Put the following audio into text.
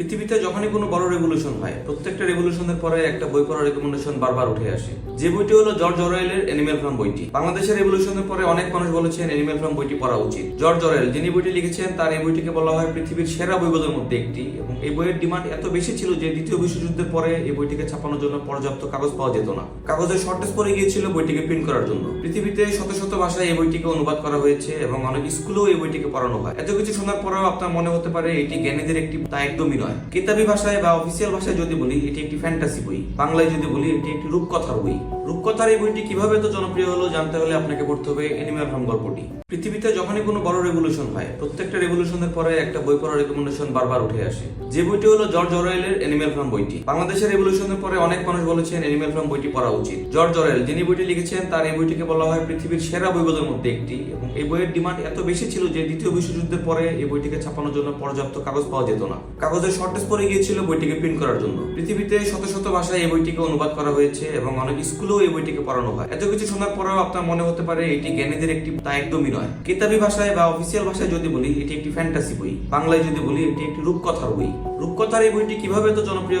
পৃথিবীতে যখনই কোনো বড় রেভলিউশন হয়, প্রত্যেকটা রেভলিউশনের পরে একটা বই পড়ার রেকমেন্ডেশন বারবার উঠে আসে। যে বইটি হলো জর্জ অরওয়েলের অ্যানিমেল ফার্ম বইটি। বাংলাদেশের রেভলিউশনের পরে অনেক মানুষ বলেছেন অ্যানিমেল ফার্ম বইটি পড়া উচিত। জর্জ অরওয়েল যিনি বইটি লিখেছেন, তার এই বইটিকে বলা হয় পৃথিবীর সেরা বইগুলোর মধ্যে একটি এবং এই বইয়ের ডিমান্ড এত বেশি ছিল যে দ্বিতীয় বিশ্বযুদ্ধের পরে এই বইটিকে ছাপানোর জন্য পর্যাপ্ত কাগজ পাওয়া যেত না। কাগজের শর্টেজ পড়ে গিয়েছিল বইটিকে প্রিন্ট করার জন্য। পৃথিবীতে শত শত ভাষায় এই বইটিকে অনুবাদ করা হয়েছে এবং অনেক স্কুলেও এই বইটিকে পড়ানো হয়। এত কিছু শোনার পরেও আপনার মনে হতে পারে এটি জ্ঞানীদের একটি তা একদমই নয় কিতাবি ভাষায় বা অফিসিয়াল ভাষায় যদি বলি, এটি একটি ফ্যান্টাসি বই। বাংলায় যদি বলি, এটি একটি রূপকথার বই। রূপকথার এই বইটি কীভাবে তো জনপ্রিয় হলো জানতে হলে আপনাকে পড়তে হবে এনিমেল ফার্ম গল্পটি। পৃথিবীতে যখনই কোনো বড় রেভলিউশন হয়, প্রত্যেকটা রেভলিউশনের পরে একটা বই পড়ার রেকমেন্ডেশন বারবার উঠে আসে। যে বইটি হলো জর্জ অরওয়েলের অ্যানিমেল ফার্ম বইটি। বাংলাদেশের রেভলিউশনের পরে অনেক মানুষ বলেছেন অ্যানিমেল ফার্ম বইটি পড়া উচিত। জর্জ অরওয়েল যিনি বইটি লিখেছেন, তার এই বইটিকে বলা হয় পৃথিবীর সেরা বইগুলোর মধ্যে একটি এবং এই বইয়ের ডিমান্ড এত বেশি ছিল যে দ্বিতীয় বিশ্বযুদ্ধের পরে এই বইটিকে ছাপানোর জন্য পর্যাপ্ত কাগজ পাওয়া যেত না। কাগজের শর্টেজ পড়ে গিয়েছিল বইটিকে প্রিন্ট করার জন্য। পৃথিবীতে শত শত ভাষায় এই বইটিকে অনুবাদ করা হয়েছে এবং অনেক স্কুলেও এই বইটিকে পড়ানো হয়। এত কিছু শোনার পরেও আপনার মনে হতে পারে এটি জ্ঞানীদের একটি তা একদমই নয়। কিতাবি ভাষায় বা অফিসিয়াল ভাষায় যদি বলি, এটি একটি ফ্যান্টাসি বই। বাংলায় যদি বলি, এটি একটি রূপকথার বই। রূপকথার এই বইটি কীভাবে তো জনপ্রিয়